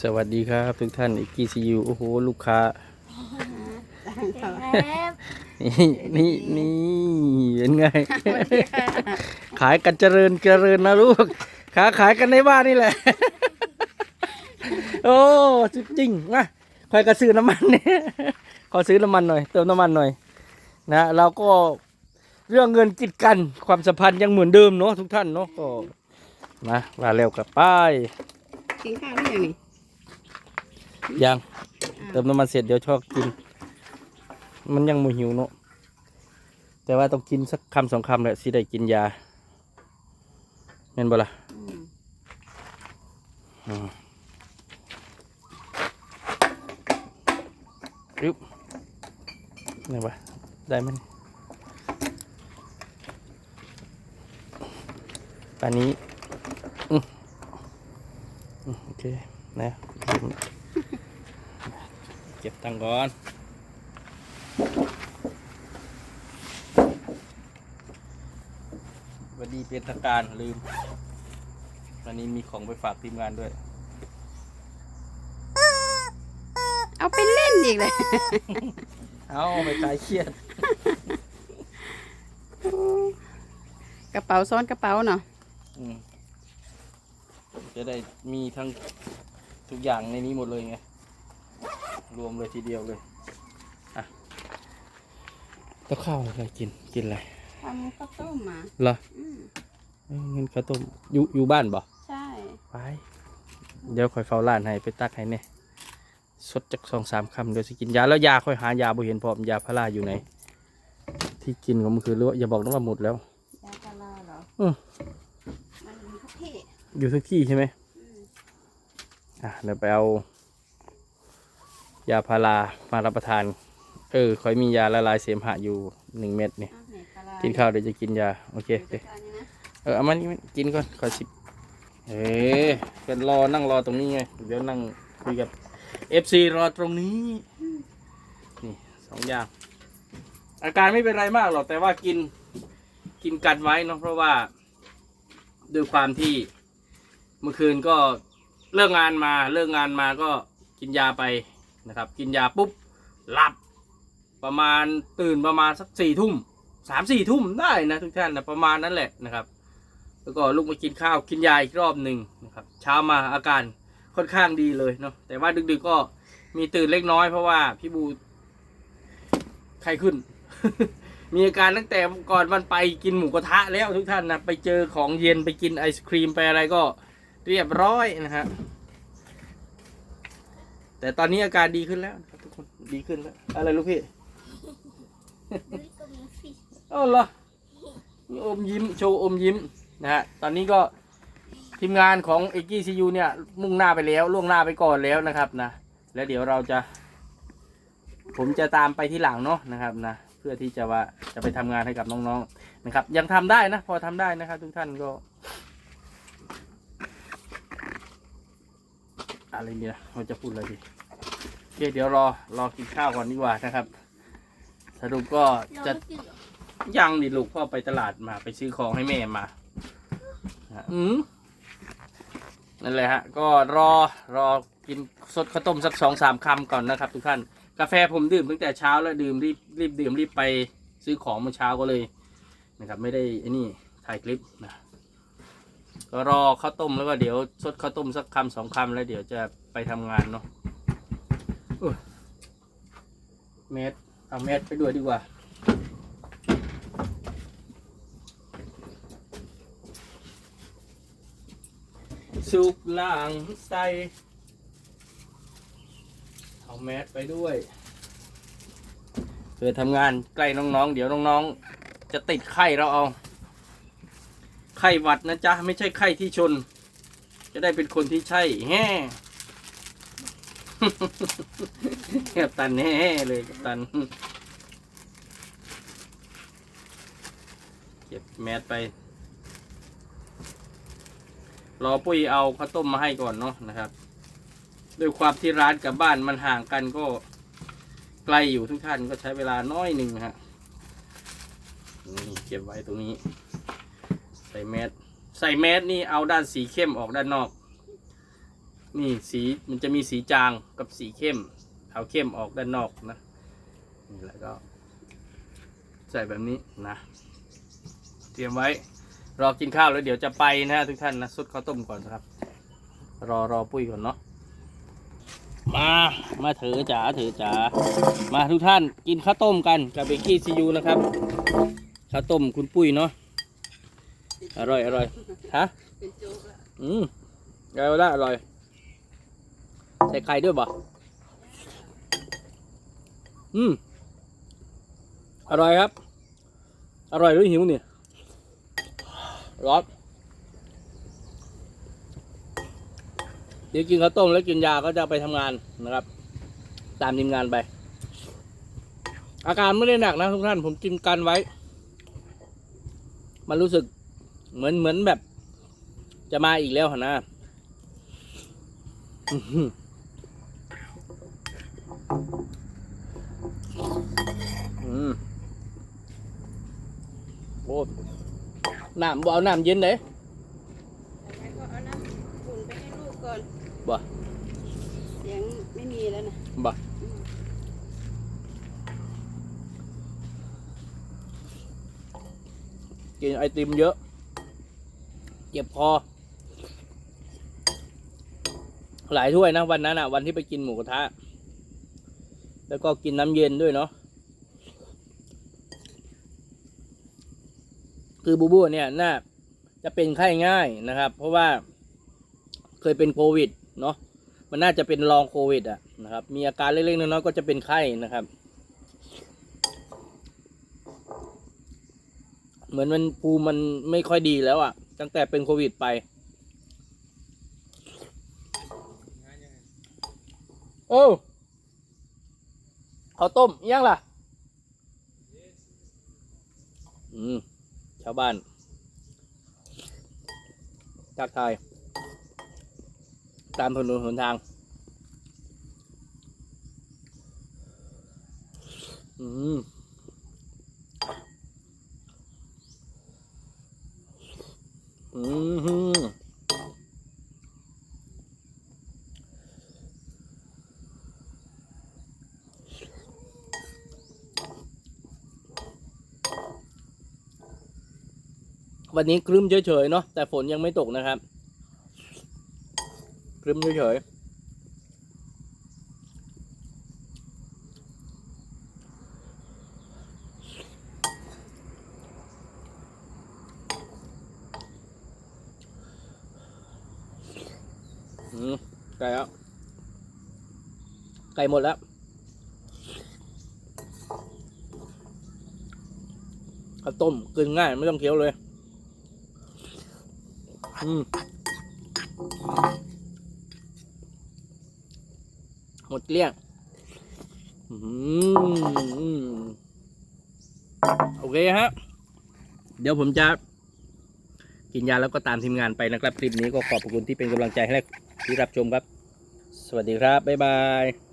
สวัสดีครับ ทุกท่านอีกกีซียูโอ้โห ลูกค้าครับนี่นี่นี่เป็นไง ขายกันเจริญเจริญนะลูกขาขายกันในบ้านนี่แหละ โอ้จริงๆมาใครก็ซื้อน้ำมันเนี่ยขอซื้อน้ำมันหน่อย เติมน้ำมันหน่อย นะเราก็เรื่องเงินกิดกัน ความสัมพันธ์ยังเหมือนเดิมเนาะทุกท่านเนาะก็มามาเร็วกับป้ายกินข้าวหรือยังนี่ ยังเติมน้ำมันเสร็จเดี๋ยวชอบกิน มันยังมือหิวเนาะแต่ว่าต้องกินสักคำสองคำแหละสิได้กินยาเห็นบ่ล่ะอืมอืมรึบนี่วะได้ไหมยปานนี้อืมอืมโอเคนะ เก็บเก็บตังค์ก่อนสวัสดีเป็นทางการลืม วันนี้มีของไปฝากทีมงานด้วย เอาไปเล่นอีกเลย เอาไปคลายเครียด กระเป๋าซ้อนกระเป๋าเนาะอืมจะได้มีทั้งทุกอย่างในนี้หมดเลยไง รวมเลยทีเดียวเลยอะแล้วข้าวอะไรกินกินอะไรทำข้าวต้มมาเหรออืมเอ้ยเงินข้าวต้มอยู่อยู่บ้านบ่ใช่ ไปเดี๋ยวคอยเฝ้าร้านให้ไปตักให้เนี่ยสดจากสองสามคำเดี๋ยวสิกินยาแล้วยาค่อยหายาบ่เห็นพร้อมยาพาราอยู่ไหนที่กินของมันคือหรือว่าอย่าบอกนะว่าหมดแล้ว ยาพาราเหรออืม มันมีทุกที่อยู่ทุกที่ใช่ไหม อืม อะเดี๋ยวไปเอา ยาพารามารับประทาน เออคอยมียาละลายเสมหะอยู่หนึ่งเม็ดนี่อ้าวไหนพารากินข้าวเดี๋ยวจะกินยา โอเคอยู่โอเคด้วยกันนี่นะเออเอามันกินก่อนขอสิบเอ๊ะเป็นรอนั่งรอตรงนี้ไงเดี๋ยวนั่งคุยกับเอฟซีรอตรงนี้นี่สองอย่าง อาการไม่เป็นไรมากหรอกแต่ว่ากินกินกันไว้เนาะเพราะว่าด้วยความที่เมื่อคืนก็เลิกงานมาเลิกงานมาก็กินยาไป นะครับ กินยาปุ๊บหลับประมาณตื่นประมาณสักสี่ทุ่มสามสี่ทุ่มได้นะทุกท่านนะประมาณนั้นแหละนะครับ แล้วก็ลุกมากินข้าวกินยาอีกรอบหนึ่งนะครับ เช้ามาอาการค่อนข้างดีเลยเนาะแต่ว่าดึกๆก็มีตื่นเล็กน้อยเพราะว่าพี่บูไข้ขึ้น มีอาการตั้งแต่ก่อนวันไปกินหมูกระทะแล้วทุกท่านนะไปเจอของเย็นไปกินไอศครีมไปอะไรก็เรียบร้อยนะฮะ แต่ตอนนี้อาการดีขึ้นแล้วนะครับทุกคนดีขึ้นแล้ว อะไรลูกพี่เออเหรอมีอมยิ้มโชว์อมยิ้มนะฮะตอนนี้ก็ทีมงานของเอกกี้ซียูเนี่ย มุ่งหน้าไปแล้ว ล่วงหน้าไปก่อนแล้วนะครับนะแล้วเดี๋ยวเราจะ ผมจะตามไปที่หลังเนาะนะครับนะเพื่อที่จะว่าจะไปทำงานให้กับน้องๆนะครับ ยังทำได้นะ พอทำได้นะครับ ทุกท่านก็ อะไรเนี่ยเราจะพูดอะไรดีโอเคเดี๋ยวรอรอกินข้าวก่อนดีกว่านะครับ สรุปก็จะ ยังดิลูกพ่อไปตลาดมาไปซื้อของให้แม่มาอืมนั่นแหละฮะ ก็รอรอกินสดข้าวต้มสักสองสามคำก่อนนะครับ ทุกท่าน กาแฟผมดื่มตั้งแต่เช้าแล้วดื่มรีบรีบดื่มรีบไปซื้อของเมื่อเช้าก็เลยนะครับ ไม่ได้ไอ้นี่ถ่ายคลิปนะ รอข้าวต้มแล้วก็เดี๋ยวสดข้าวต้มสักคำสองคำแล้วเดี๋ยวจะไปทำงานเนาะอุ๊ยเมดเอาเมดไปด้วยดีกว่า สุกล่างใส่เอาแมสไปด้วยเพื่อทำงานใกล้น้องๆ เดี๋ยวน้องๆ จะติดไข้เราเอา ไข้หวัดนะจ๊ะ ไม่ใช่ไข้ที่ชน จะได้เป็นคนที่ใช่แฮ่กับตันแฮ่เลยกับตัน เก็บแมสไป รอปุ้ยเอาข้าวต้มมาให้ก่อนเนาะนะครับด้วยความที่ร้านกับบ้านมันห่างกันก็ไกลอยู่ทุกท่านก็ใช้เวลาน้อยหนึ่งฮะนี่เก็บไว้ตรงนี้ ใส่แมสใส่แมสนี่เอาด้านสีเข้มออกด้านนอก นี่สีมันจะมีสีจางกับสีเข้ม เอาเข้มออกด้านนอกนะนี่แล้วก็ ใส่แบบนี้นะ เตรียมไว้ รอกินข้าวแล้วเดี๋ยวจะไปนะทุกท่านนะสุดข้าวต้มก่อนครับ รอรอปุ้ยก่อนเนาะมา มาถือจ๋าถือจ๋า มาทุกท่านกินข้าวต้มกันกับเบกกี้ซียูนะครับ ข้าวต้มคุณปุ้ยเนาะ อร่อยอร่อยฮะเป็นโจ๊กละอืมไงวะล่ะอร่อย ใส่ไข่ด้วยบ่อืมอร่อยครับ อร่อยหรือหิวเนี่ยร้อนเดี๋ยวกินข้าวต้มแล้วกินยาก็จะไปทำงานนะครับ ตามทีมงานไป อาการไม่ได้หนักนะทุกท่านผมกินกันไว้ มันรู้สึก เหมือนเหมือนแบบ จะมาอีกแล้วหนนะอื้อหืออืมโอ้น้ำบ่เอาน้ำเย็นเลยแล้วก็เอาน้ำอุ่นไปให้ลูกก่อนบ่เสียงไม่มีแล้วนะบ่กินไอติมเยอะ เจ็บคอหลายถ้วยนะวันนั้นอะ วันที่ไปกินหมูกระทะ แล้วก็กินน้ำเย็นด้วยเนาะคือบูบูเนี่ยน่าจะเป็นไข้ง่ายนะครับ เพราะว่าเคยเป็นโควิดเนาะมันน่าจะเป็นลองโควิดอะนะครับ มีอาการเล็กๆน้อยๆก็จะเป็นไข้นะครับ เหมือนมันภูมิมันไม่ค่อยดีแล้วอะ ตั้งแต่เป็นโควิดไป โอ้ข้าวต้มยังล่ะ อืม ชาวบ้านทักทาย ตามถนนหนทาง อืม อืม วันนี้ครึ้มเฉยๆเนาะแต่ฝนยังไม่ตกนะครับครึ้มเฉยๆไก่แล้ว ไก่หมดแล้ว ข้าวต้มกินง่ายไม่ต้องเคี้ยวเลย อืมหมดเกลี้ยงอืมโอเคฮะ เดี๋ยวผมจะกินยาแล้วก็ตามทีมงานไปนะครับ คลิปนี้ก็ขอบคุณที่เป็นกำลังใจให้และที่รับชมครับ สวัสดีครับ บ๊ายบาย